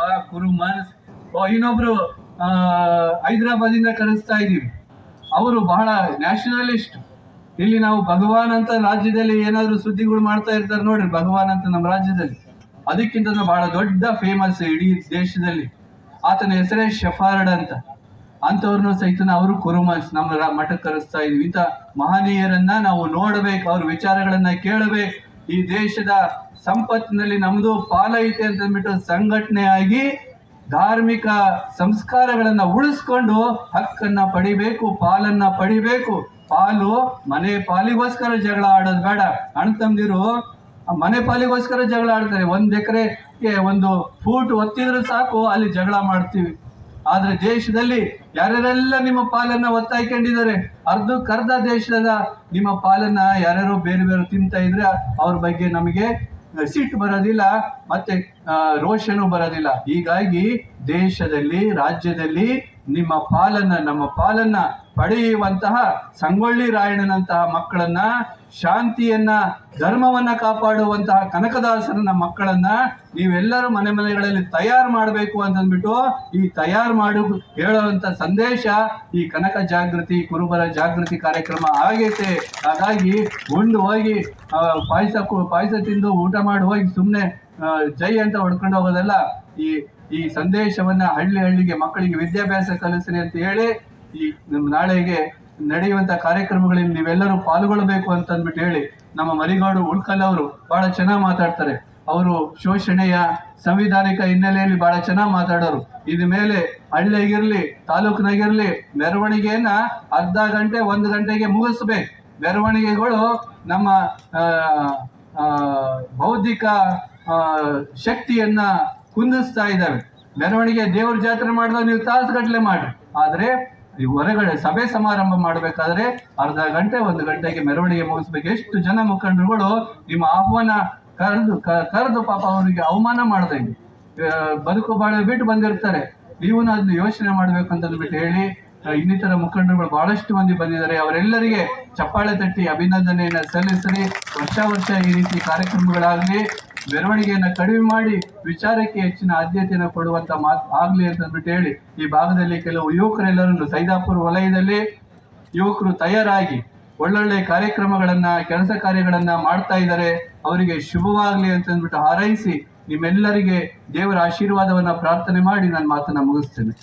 ಬಾ ಕುರು ಮನ್ಸ್ ಓ, ಇನ್ನೊಬ್ರು ಹೈದರಾಬಾದಿಂದ ಕರೆಸ್ತಾ ಇದ್ದೀವಿ. ಅವರು ಬಹಳ ನ್ಯಾಷನಲಿಸ್ಟ್. ಇಲ್ಲಿ ನಾವು ಭಗವಾನ್ ಅಂತ ರಾಜ್ಯದಲ್ಲಿ ಏನಾದರೂ ಸುದ್ದಿಗಳು ಮಾಡ್ತಾ ಇರ್ತಾರೆ ನೋಡ್ರಿ ಭಗವಾನ್ ಅಂತ ನಮ್ಮ ರಾಜ್ಯದಲ್ಲಿ. ಅದಕ್ಕಿಂತ ಬಹಳ ದೊಡ್ಡ ಫೇಮಸ್ ಇಡೀ ದೇಶದಲ್ಲಿ. ಆತನ ಹೆಸರೇ ಶೆಫಾರ್ಡ್ ಅಂತ. ಅಂಥವ್ರನ್ನೂ ಸಹಿತ ಅವರು ಕುರುಮಾನ್ಸ್ ನಮ್ಮ ಮಠಕ್ಕೆ ಕರೆಸ್ತಾ ಇದ್ವಿ ಇಂಥ ಮಹನೀಯರನ್ನ ನಾವು ನೋಡಬೇಕು ಅವ್ರ ವಿಚಾರಗಳನ್ನ ಕೇಳಬೇಕು. ಈ ದೇಶದ ಸಂಪತ್ತಿನಲ್ಲಿ ನಮ್ದು ಪಾಲೈತೆ ಅಂತ ಅಂದ್ಬಿಟ್ಟು ಸಂಘಟನೆ ಆಗಿ ಧಾರ್ಮಿಕ ಸಂಸ್ಕಾರಗಳನ್ನು ಉಳಿಸ್ಕೊಂಡು ಹಕ್ಕನ್ನ ಪಡಿಬೇಕು, ಪಾಲನ್ನ ಪಡಿಬೇಕು. ಪಾಲು ಮನೆ ಪಾಲಿಗೋಸ್ಕರ ಜಗಳ ಆಡೋದು ಬೇಡ. ಅಣ್ಣ ತಮ್ದಿರು ಮನೆ ಪಾಲಿಗೋಸ್ಕರ ಜಗಳ ಆಡ್ತಾರೆ. ಒಂದು ಎಕರೆಗೆ ಒಂದು ಫೂಟ್ ಒತ್ತಿದ್ರೆ ಸಾಕು, ಅಲ್ಲಿ ಜಗಳ ಮಾಡ್ತೀವಿ. ಆದರೆ ದೇಶದಲ್ಲಿ ಯಾರ್ಯಾರೆಲ್ಲ ನಿಮ್ಮ ಪಾಲನ್ನ ಒತ್ತಾಯ್ಕೊಂಡಿದ್ದಾರೆ? ಅರ್ಧಕ್ಕರ್ಧ ದೇಶದ ನಿಮ್ಮ ಪಾಲನ್ನ ಯಾರ್ಯಾರು ಬೇರೆ ಬೇರೆ ತಿಂತಾ ಇದ್ರೆ ಅವ್ರ ಬಗ್ಗೆ ನಮಗೆ ಸಿಟ್ಟು ಬರೋದಿಲ್ಲ ಮತ್ತೆ ರೋಷನು ಬರೋದಿಲ್ಲ. ಹೀಗಾಗಿ ದೇಶದಲ್ಲಿ, ರಾಜ್ಯದಲ್ಲಿ ನಿಮ್ಮ ಪಾಲನ್ನ, ನಮ್ಮ ಪಾಲನ್ನ ಪಡೆಯುವಂತಹ ಸಂಗೊಳ್ಳಿ ರಾಯಣ್ಣನಂತಹ ಮಕ್ಕಳನ್ನ, ಶಾಂತಿಯನ್ನ, ಧರ್ಮವನ್ನ ಕಾಪಾಡುವಂತಹ ಕನಕದಾಸರನ್ನ ಮಕ್ಕಳನ್ನ ನೀವೆಲ್ಲರೂ ಮನೆ ಮನೆಗಳಲ್ಲಿ ತಯಾರು ಮಾಡಬೇಕು ಅಂತಂದ್ಬಿಟ್ಟು ಈ ತಯಾರು ಮಾಡು, ಹೇಳುವಂತ ಸಂದೇಶ ಈ ಕನಕ ಜಾಗೃತಿ, ಕುರುಬರ ಜಾಗೃತಿ ಕಾರ್ಯಕ್ರಮ ಆಗೈತೆ. ಹಾಗಾಗಿ ಉಂಡು ಹೋಗಿ ಪಾಯಸ ಪಾಯಸ ತಿಂದು ಊಟ ಮಾಡಿ, ಹೋಗಿ ಸುಮ್ಮನೆ ಜೈ ಅಂತ ಹೊಡ್ಕೊಂಡು ಹೋಗೋದಲ್ಲ, ಈ ಈ ಸಂದೇಶವನ್ನ ಹಳ್ಳಿ ಹಳ್ಳಿಗೆ ಮಕ್ಕಳಿಗೆ ವಿದ್ಯಾಭ್ಯಾಸ ಕಲಿಸ್ರಿ ಅಂತ ಹೇಳಿ, ಈ ನಾಳೆಗೆ ನಡೆಯುವಂತ ಕಾರ್ಯಕ್ರಮಗಳಲ್ಲಿ ನೀವೆಲ್ಲರೂ ಪಾಲ್ಗೊಳ್ಳಬೇಕು ಅಂತ ಅಂದ್ಬಿಟ್ಟು ಹೇಳಿ, ನಮ್ಮ ಮರಿಗಾಡು ಉಳ್ಕಲ್ ಅವರು ಬಹಳ ಚೆನ್ನಾಗಿ ಮಾತಾಡ್ತಾರೆ. ಅವರು ಶೋಷಣೆಯ ಸಂವಿಧಾನಿಕ ಹಿನ್ನೆಲೆಯಲ್ಲಿ ಬಹಳ ಚೆನ್ನಾಗಿ ಮಾತಾಡೋರು. ಇದ ಮೇಲೆ ಹಳ್ಳಿಯಾಗಿರ್ಲಿ ತಾಲೂಕಿನಾಗಿರ್ಲಿ, ಮೆರವಣಿಗೆಯನ್ನ ಅರ್ಧ ಗಂಟೆ, ಒಂದು ಗಂಟೆಗೆ ಮುಗಿಸ್ಬೇಕು. ಮೆರವಣಿಗೆಗಳು ನಮ್ಮ ಬೌದ್ಧಿಕ ಶಕ್ತಿಯನ್ನ ಕುಂದಿಸ್ತಾ ಇದ್ದಾವೆ. ಮೆರವಣಿಗೆ ದೇವ್ರ ಜಾತ್ರೆ ಮಾಡಿದಾಗ ನೀವು ತಾಸುಗಟ್ಲೆ ಮಾಡಿ ಆದರೆ ಈ ಹೊರಗಡೆ ಸಭೆ ಸಮಾರಂಭ ಮಾಡಬೇಕಾದ್ರೆ ಅರ್ಧ ಗಂಟೆ, ಒಂದು ಗಂಟೆಗೆ ಮೆರವಣಿಗೆ ಮುಗಿಸ್ಬೇಕು. ಎಷ್ಟು ಜನ ಮುಖಂಡರುಗಳು ನಿಮ್ಮ ಆಹ್ವಾನ ಕರೆದು ಕರೆದು ಪಾಪ ಅವರಿಗೆ ಅವಮಾನ ಮಾಡ್ದಂಗೆ. ಬದುಕು ಬಾಳೆ ಬಿಟ್ಟು ಬಂದಿರ್ತಾರೆ. ನೀವು ಅದನ್ನು ಯೋಚನೆ ಮಾಡಬೇಕು ಅಂತ ಅಂದ್ಬಿಟ್ಟು ಹೇಳಿ ಇನ್ನಿತರ ಮುಖಂಡರುಗಳು ಬಹಳಷ್ಟು ಮಂದಿ ಬಂದಿದ್ದಾರೆ. ಅವರೆಲ್ಲರಿಗೆ ಚಪ್ಪಾಳೆ ತಟ್ಟಿ ಅಭಿನಂದನೆಯನ್ನ ಸಲ್ಲಿಸಲಿ ವರ್ಷ ವರ್ಷ ಈ ರೀತಿ ಕಾರ್ಯಕ್ರಮಗಳಾಗಲಿ ಮೆರವಣಿಗೆಯನ್ನ ಕಡಿಮೆ ಮಾಡಿ ವಿಚಾರಕ್ಕೆ ಹೆಚ್ಚಿನ ಆದ್ಯತೆಯನ್ನು ಕೊಡುವಂತ ಮಾತು ಆಗಲಿ ಅಂತ ಅಂದ್ಬಿಟ್ಟು ಹೇಳಿ, ಈ ಭಾಗದಲ್ಲಿ ಕೆಲವು ಯುವಕರೆಲ್ಲರನ್ನು ಸೈದಾಪುರ ವಲಯದಲ್ಲಿ ಯುವಕರು ತಯಾರಾಗಿ ಒಳ್ಳೊಳ್ಳೆ ಕಾರ್ಯಕ್ರಮಗಳನ್ನ, ಕೆಲಸ ಕಾರ್ಯಗಳನ್ನ ಮಾಡ್ತಾ ಇದ್ದಾರೆ. ಅವರಿಗೆ ಶುಭವಾಗಲಿ ಅಂತ ಅಂದ್ಬಿಟ್ಟು ಹಾರೈಸಿ ನಿಮ್ಮೆಲ್ಲರಿಗೆ ದೇವರ ಆಶೀರ್ವಾದವನ್ನ ಪ್ರಾರ್ಥನೆ ಮಾಡಿ ನಾನು ಮಾತನ್ನ ಮುಗಿಸ್ತೇನೆ.